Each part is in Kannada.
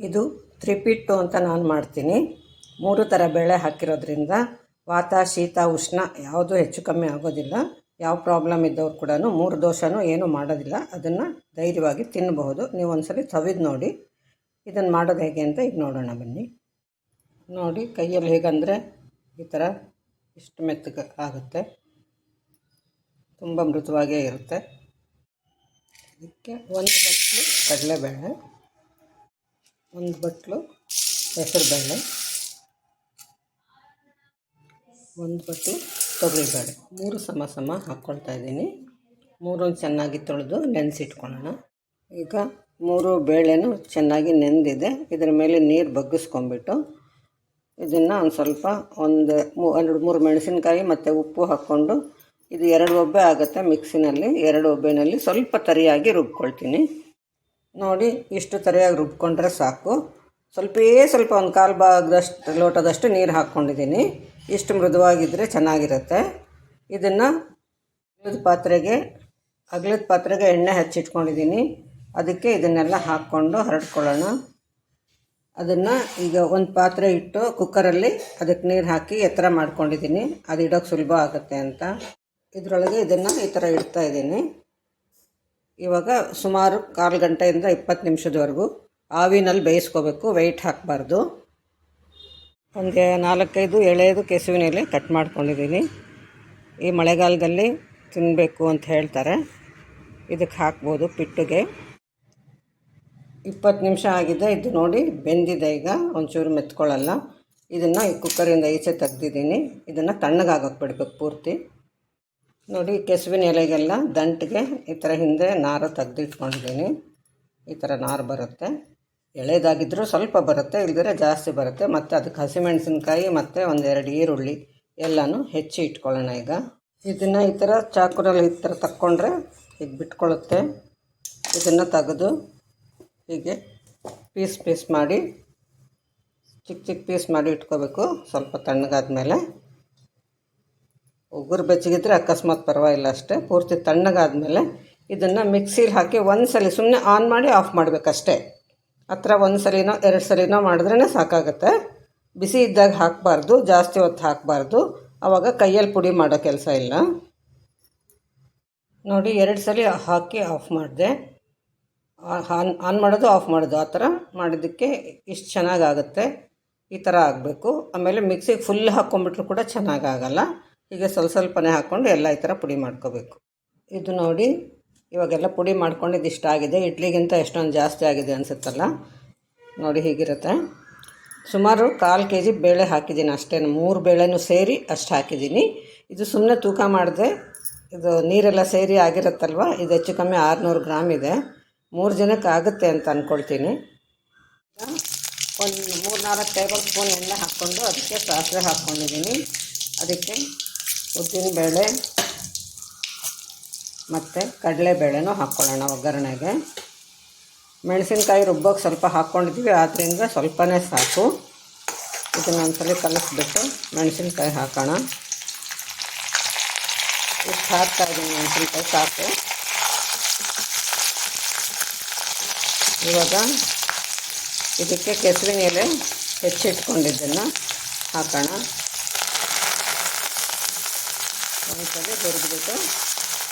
ಇದು ತ್ರಿಪಿಟ್ಟು ಅಂತ ನಾನು ಮಾಡ್ತೀನಿ. ಮೂರು ಥರ ಬೇಳೆ ಹಾಕಿರೋದ್ರಿಂದ ವಾತ, ಶೀತ, ಉಷ್ಣ ಯಾವುದು ಹೆಚ್ಚು ಕಮ್ಮಿ ಆಗೋದಿಲ್ಲ. ಯಾವ ಪ್ರಾಬ್ಲಮ್ ಇದ್ದವ್ರು ಕೂಡ ಮೂರು ದೋಷನೂ ಏನೂ ಮಾಡೋದಿಲ್ಲ. ಅದನ್ನು ಧೈರ್ಯವಾಗಿ ತಿನ್ನಬಹುದು ನೀವು ಒಂದ್ಸಲಿ ಸವಿದು ನೋಡಿ. ಇದನ್ನು ಮಾಡೋದು ಹೇಗೆ ಅಂತ ಈಗ ನೋಡೋಣ ಬನ್ನಿ. ನೋಡಿ ಕೈಯಲ್ಲಿ ಹೇಗಂದರೆ ಈ ಥರ ಇಷ್ಟು ಮೆತ್ತಗೆ ಆಗುತ್ತೆ. ತುಂಬ ಮೃದುವಾಗೇ ಇರುತ್ತೆ. ಇದಕ್ಕೆ ಒಂದು ಬಟ್ಟಲು ಕಡಲೆಬೇಳೆ. ಒಂದು ಬಟ್ಲು ಹೆಸರುಬೇಳೆ ಒಂದು ಬಟ್ಲು ತೊಗರಿಬೇಳೆ ಮೂರು ಸಮ ಸಮ ಹಾಕ್ಕೊಳ್ತಾ ಇದ್ದೀನಿ. ಮೂರು ಚೆನ್ನಾಗಿ ತೊಳೆದು ನೆನೆಸಿಟ್ಕೊಳ್ಳೋಣ. ಈಗ ಮೂರು ಬೇಳೆನೂ ಚೆನ್ನಾಗಿ ನೆಂದಿದೆ. ಇದರ ಮೇಲೆ ನೀರು ಬಗ್ಗಿಸ್ಕೊಂಬಿಟ್ಟು ಇದನ್ನು ಒಂದು ಸ್ವಲ್ಪ ಒಂದು ಮೂ- ಎರಡು ಮೂರು ಮೆಣಸಿನಕಾಯಿ ಮತ್ತು ಉಪ್ಪು ಹಾಕ್ಕೊಂಡು ಇದು ಎರಡು ಒಬ್ಬೆ ಆಗುತ್ತೆ ಮಿಕ್ಸಿನಲ್ಲಿ, ಎರಡು ಒಬ್ಬೆನಲ್ಲಿ ಸ್ವಲ್ಪ ತರಿಯಾಗಿ ರುಬ್ಕೊಳ್ತೀನಿ. ನೋಡಿ ಇಷ್ಟು ತರಿಯಾಗಿ ರುಬ್ಕೊಂಡ್ರೆ ಸಾಕು. ಸ್ವಲ್ಪೇ ಸ್ವಲ್ಪ ಒಂದು ಕಾಲು ಭಾಗದಷ್ಟು ಲೋಟದಷ್ಟು ನೀರು ಹಾಕ್ಕೊಂಡಿದ್ದೀನಿ. ಇಷ್ಟು ಮೃದುವಾಗಿದ್ದರೆ ಚೆನ್ನಾಗಿರುತ್ತೆ. ಇದನ್ನು ಅಗ್ಲದ ಪಾತ್ರೆಗೆ ಅಗ್ಲದ ಪಾತ್ರೆಗೆ ಎಣ್ಣೆ ಹಚ್ಚಿಟ್ಕೊಂಡಿದ್ದೀನಿ. ಅದಕ್ಕೆ ಇದನ್ನೆಲ್ಲ ಹಾಕ್ಕೊಂಡು ಹರಡ್ಕೊಳ್ಳೋಣ. ಅದನ್ನು ಈಗ ಒಂದು ಪಾತ್ರೆ ಇಟ್ಟು ಕುಕ್ಕರಲ್ಲಿ ಅದಕ್ಕೆ ನೀರು ಹಾಕಿ ಎತ್ತರ ಮಾಡ್ಕೊಂಡಿದ್ದೀನಿ. ಅದು ಇಡೋಕ್ಕೆ ಸುಲಭ ಆಗುತ್ತೆ ಅಂತ. ಇದರೊಳಗೆ ಇದನ್ನು ಈ ಥರ ಇಡ್ತಾ ಇದ್ದೀನಿ. ಇವಾಗ ಸುಮಾರು ಕಾಲು ಗಂಟೆಯಿಂದ ಇಪ್ಪತ್ತು ನಿಮಿಷದವರೆಗೂ ಆವಿನಲ್ಲಿ ಬೇಯಿಸ್ಕೋಬೇಕು ವೆಯ್ಟ್ ಹಾಕಬಾರ್ದು. ಒಂದು ನಾಲ್ಕೈದು ಎಳೆಯದು ಕೆಸುವಿನಲ್ಲಿ ಕಟ್ ಮಾಡ್ಕೊಂಡಿದ್ದೀನಿ. ಈ ಮಳೆಗಾಲದಲ್ಲಿ ತಿನ್ನಬೇಕು ಅಂತ ಹೇಳ್ತಾರೆ. ಇದಕ್ಕೆ ಹಾಕ್ಬೋದು ಪಿಟ್ಟುಗೆ. ಇಪ್ಪತ್ತು ನಿಮಿಷ ಆಗಿದೆ, ಇದು ನೋಡಿ ಬೆಂದಿದೆ ಈಗ, ಒಂಚೂರು ಮೆತ್ಕೊಳ್ಳಲ್ಲ. ಇದನ್ನು ಈ ಕುಕ್ಕರಿಂದ ಈಚೆ ತೆಗ್ದಿದ್ದೀನಿ. ಇದನ್ನು ತಣ್ಣಗಾಗಕ್ಕೆ ಬಿಡಬೇಕು ಪೂರ್ತಿ. ನೋಡಿ, ಕೆಸುವಿನ ಎಲೆಗೆಲ್ಲ ದಂಟಿಗೆ ಈ ಥರ ಹಿಂದೆ ನಾರು ತೆಗೆದಿಟ್ಕೊಂಡಿದ್ದೀನಿ. ಈ ಥರ ನಾರು ಬರುತ್ತೆ. ಎಳೆದಾಗಿದ್ದರೂ ಸ್ವಲ್ಪ ಬರುತ್ತೆ ಇಲ್ದಿರೆ ಜಾಸ್ತಿ ಬರುತ್ತೆ. ಮತ್ತು ಅದಕ್ಕೆ ಹಸಿಮೆಣಸಿನ್ಕಾಯಿ ಮತ್ತು ಒಂದೆರಡು ಈರುಳ್ಳಿ ಎಲ್ಲನೂ ಹೆಚ್ಚಿ ಇಟ್ಕೊಳ್ಳೋಣ ಈಗ. ಇದನ್ನು ಈ ಥರ ಚಾಕುರಲ್ಲಿ ಈ ಥರ ತಕ್ಕೊಂಡ್ರೆ ಈಗ ಬಿಟ್ಕೊಳ್ಳುತ್ತೆ. ಇದನ್ನು ತೆಗೆದು ಹೀಗೆ ಪೀಸ್ ಪೀಸ್ ಮಾಡಿ ಚಿಕ್ಕ ಚಿಕ್ಕ ಪೀಸ್ ಮಾಡಿ ಇಟ್ಕೋಬೇಕು ಸ್ವಲ್ಪ ತಣ್ಣಗಾದ್ಮೇಲೆ. ಉಗುರು ಬೆಚ್ಚಗಿದ್ರೆ ಅಕಸ್ಮಾತ್ ಪರವಾಗಿಲ್ಲ ಅಷ್ಟೇ. ಪೂರ್ತಿ ತಣ್ಣಗಾದಮೇಲೆ ಇದನ್ನು ಮಿಕ್ಸಿಲಿ ಹಾಕಿ ಒಂದು ಸುಮ್ಮನೆ ಆನ್ ಮಾಡಿ ಆಫ್ ಮಾಡಬೇಕಷ್ಟೇ. ಹತ್ರ ಒಂದು ಸಲಿನೋ ಎರಡು ಸಲಿನೋ ಮಾಡಿದ್ರೇ ಸಾಕಾಗುತ್ತೆ. ಬಿಸಿ ಇದ್ದಾಗ ಹಾಕಬಾರ್ದು, ಜಾಸ್ತಿ ಹೊತ್ತು ಹಾಕಬಾರ್ದು. ಆವಾಗ ಕೈಯಲ್ಲಿ ಪುಡಿ ಮಾಡೋ ಕೆಲಸ ಇಲ್ಲ. ನೋಡಿ ಎರಡು ಸಲ ಹಾಕಿ ಆಫ್ ಮಾಡಿದೆ. ಆನ್ ಆನ್ ಮಾಡೋದು, ಆಫ್ ಮಾಡೋದು. ಆ ಥರ ಮಾಡಿದ್ದಕ್ಕೆ ಇಷ್ಟು ಚೆನ್ನಾಗಾಗುತ್ತೆ. ಈ ಥರ ಆಗಬೇಕು. ಆಮೇಲೆ ಮಿಕ್ಸಿಗೆ ಫುಲ್ ಹಾಕ್ಕೊಂಬಿಟ್ರು ಕೂಡ ಚೆನ್ನಾಗಾಗಲ್ಲ. ಹೀಗೆ ಸ್ವಲ್ಪ ಸ್ವಲ್ಪನೇ ಹಾಕ್ಕೊಂಡು ಎಲ್ಲ ಈ ಥರ ಪುಡಿ ಮಾಡ್ಕೋಬೇಕು. ಇದು ನೋಡಿ, ಇವಾಗೆಲ್ಲ ಪುಡಿ ಮಾಡ್ಕೊಂಡಿದ್ದು ಇಷ್ಟ ಆಗಿದೆ. ಇಡ್ಲಿಗಿಂತ ಎಷ್ಟೊಂದು ಜಾಸ್ತಿ ಆಗಿದೆ ಅನಿಸುತ್ತಲ್ಲ? ನೋಡಿ ಹೀಗಿರುತ್ತೆ. ಸುಮಾರು ಕಾಲು ಕೆ ಜಿ ಬೇಳೆ ಹಾಕಿದ್ದೀನಿ ಅಷ್ಟೇ. ಮೂರು ಬೇಳೆನೂ ಸೇರಿ ಅಷ್ಟು ಹಾಕಿದ್ದೀನಿ. ಇದು ಸುಮ್ಮನೆ ತೂಕ ಮಾಡಿದೆ, ಇದು ನೀರೆಲ್ಲ ಸೇರಿ ಆಗಿರುತ್ತಲ್ವ? ಇದು ಹೆಚ್ಚು ಕಮ್ಮಿ ಆರುನೂರು ಗ್ರಾಮ್ ಇದೆ. ಮೂರು ಜನಕ್ಕೆ ಆಗುತ್ತೆ ಅಂತ ಅಂದ್ಕೊಳ್ತೀನಿ ಒಂದು ಮೂರು ನಾಲ್ಕು ಟೇಬಲ್ ಸ್ಪೂನ್ ಎಣ್ಣೆ ಹಾಕ್ಕೊಂಡು ಅದಕ್ಕೆ ಸಾಸಿವೆ ಹಾಕ್ಕೊಂಡಿದ್ದೀನಿ. ಅದಕ್ಕೆ ಉದ್ದಿನಬೇಳೆ ಮತ್ತು ಕಡಲೆಬೇಳೆನೂ ಹಾಕ್ಕೊಳ್ಳೋಣ ಒಗ್ಗರಣೆಗೆ. ಮೆಣಸಿನ್ಕಾಯಿ ರುಬ್ಬೋಕೆ ಸ್ವಲ್ಪ ಹಾಕ್ಕೊಂಡಿದ್ದೀವಿ ಆದ್ದರಿಂದ ಸ್ವಲ್ಪನೇ ಸಾಕು. ಇದನ್ನು ಒಂದ್ಸಲ ಕಲಿಸ್ಬಿಟ್ಟು ಮೆಣಸಿನ್ಕಾಯಿ ಹಾಕೋಣ. ಇಷ್ಟು ಹಾಕ್ತಾ ಇದ್ದೀನಿ ಮೆಣಸಿನ್ಕಾಯಿ, ಸಾಕು. ಇವಾಗ ಇದಕ್ಕೆ ಕೆಸರಿನ ಎಲೆ ಹೆಚ್ಚಿಟ್ಕೊಂಡಿದ್ದನ್ನು ಹಾಕೋಣ. ಒಂದ್ಸಲಿ ಹುರಿದ್ಬಿಟ್ಟು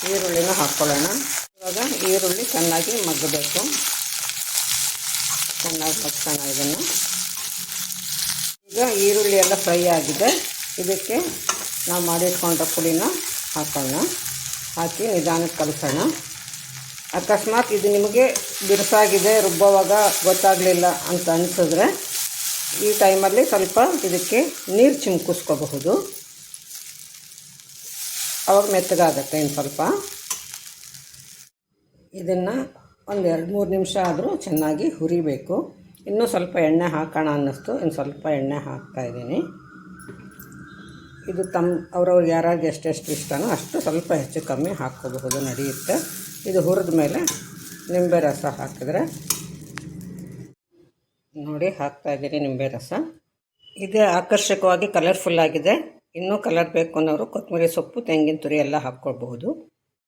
ಈರುಳ್ಳಿನೂ ಹಾಕ್ಕೊಳ್ಳೋಣ ಇವಾಗ ಈರುಳ್ಳಿ ಚೆನ್ನಾಗಿ ಮಗ್ಗಬೇಕು. ಚೆನ್ನಾಗಿ ಮಗ್ಸೋಣ ಇದನ್ನು. ಈಗ ಈರುಳ್ಳಿ ಎಲ್ಲ ಫ್ರೈ ಆಗಿದೆ. ಇದಕ್ಕೆ ನಾವು ಮಾಡಿಟ್ಕೊಂಡ ಪುಡಿನ ಹಾಕೋಣ. ಹಾಕಿ ನಿಧಾನಕ್ಕೆ ಕಲಸೋಣ. ಅಕಸ್ಮಾತ್ ಇದು ನಿಮಗೆ ಬಿರುಸಾಗಿದೆ, ರುಬ್ಬೋವಾಗ ಗೊತ್ತಾಗಲಿಲ್ಲ ಅಂತ ಅನಿಸಿದ್ರೆ ಈ ಟೈಮಲ್ಲಿ ಸ್ವಲ್ಪ ಇದಕ್ಕೆ ನೀರು ಚಿಮ್ಕಿಸ್ಕೋಬಹುದು. ಅವಾಗ ಮೆತ್ತಗಾಗತ್ತೆ ಇನ್ನು ಸ್ವಲ್ಪ. ಇದನ್ನು ಒಂದು ಎರಡು ಮೂರು ನಿಮಿಷ ಆದರೂ ಚೆನ್ನಾಗಿ ಹುರಿಬೇಕು. ಇನ್ನೂ ಸ್ವಲ್ಪ ಎಣ್ಣೆ ಹಾಕೋಣ ಅನ್ನಿಸ್ತು. ಇನ್ನು ಸ್ವಲ್ಪ ಎಣ್ಣೆ ಹಾಕ್ತಾಯಿದ್ದೀನಿ ಇದು ತಮ್ಮ ಅವ್ರವ್ರಿಗೆ ಯಾರಾಗ ಎಷ್ಟೆಷ್ಟು ಇಷ್ಟನೋ ಅಷ್ಟು ಸ್ವಲ್ಪ ಹೆಚ್ಚು ಕಮ್ಮಿ ಹಾಕ್ಕೋಬಹುದು, ನಡೆಯುತ್ತೆ. ಇದು ಹುರಿದ ಮೇಲೆ ನಿಂಬೆ ರಸ ಹಾಕಿದ್ರೆ. ನೋಡಿ ಹಾಕ್ತಾಯಿದ್ದೀನಿ ನಿಂಬೆ ರಸ. ಇದು ಆಕರ್ಷಕವಾಗಿ ಕಲರ್ಫುಲ್ ಆಗಿದೆ. ಇನ್ನೂ ಕಲರ್ ಬೇಕು ಅನ್ನೋರು ಕೊತ್ತಂಬರಿ ಸೊಪ್ಪು ತೆಂಗಿನ ತುರಿ ಎಲ್ಲ ಹಾಕ್ಕೊಳ್ಬಹುದು.